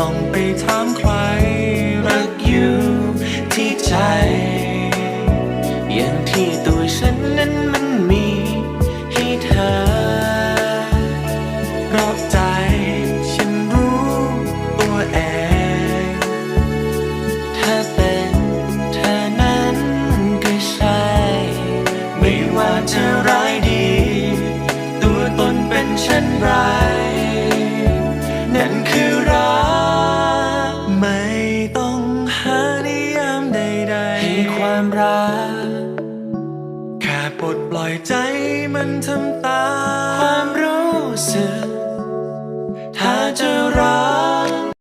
ต้องไปถามใคร รักอยู่ที่ใจ อย่างที่ตัวฉันนั้นมันมีให้เธอรอบใจฉันรู้ตัวเอง ถ้าเป็นเธอนั้นก็ใช่ ไม่ว่าจะร้ายดี ตัวตนเป็นเช่นไร ความรักแค่ปลดปล่อยใจมันทำตาความรู้สึก ถ้าเจอ